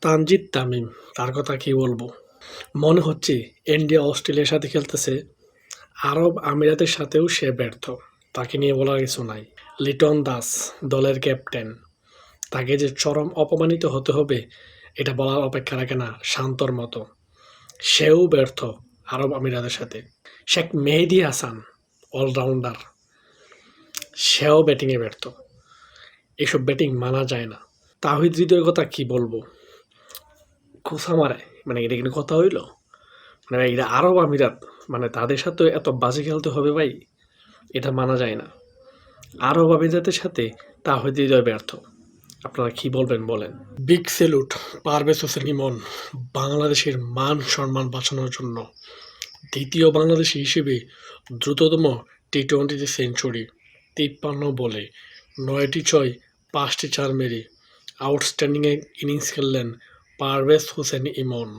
তানজিদ তামিম, তার কথা কি বলব? মনে হচ্ছে ইন্ডিয়া অস্ট্রেলিয়ার সাথে খেলতেছে, আরব আমিরাতের সাথেও সে ব্যর্থ। তাকে নিয়ে বলার কিছু নাই। লিটন দাস, দলের ক্যাপ্টেন। তাকে যে চরম অপমানিত হতে হবে, এটা বলার অপেক্ষা রাখে না শান্তর মতো। সেও ব্যর্থ আরব আমিরাতের সাথে। শেখ মেহেদি হাসান, অলরাউন্ডার। সেও ব্যাটিংয়ে ব্যর্থ। এসব ব্যাটিং মানা যায় না। তাহিদ হৃদয়ের কথা কি বলব? খোসা মারে। মানে এটা কিন্তু কথা হইল। মানে এটা আরব আমিরাত। মানে তাদের সাথে এত বাজে খেলতে হবে ভাই, এটা মানা যায় না। আরব আমিরাতের সাথে তা হইতে হৃদয় ব্যর্থ। আপনারা কি বলবেন, বলেন? বিগ সেলুট, পারভেজ হোসেন ইমন, বাংলাদেশের মান সম্মান বাঁচানোর জন্য দ্বিতীয় বাংলাদেশি হিসেবে দ্রুততম টি টোয়েন্টিতে সেঞ্চুরি, তিপ্পান্ন বলে নয়টি ছয়, পাঁচটি চার মেরে আউটস্ট্যান্ডিং ইনিংস খেললেন পারভেজ হোসেন ইমন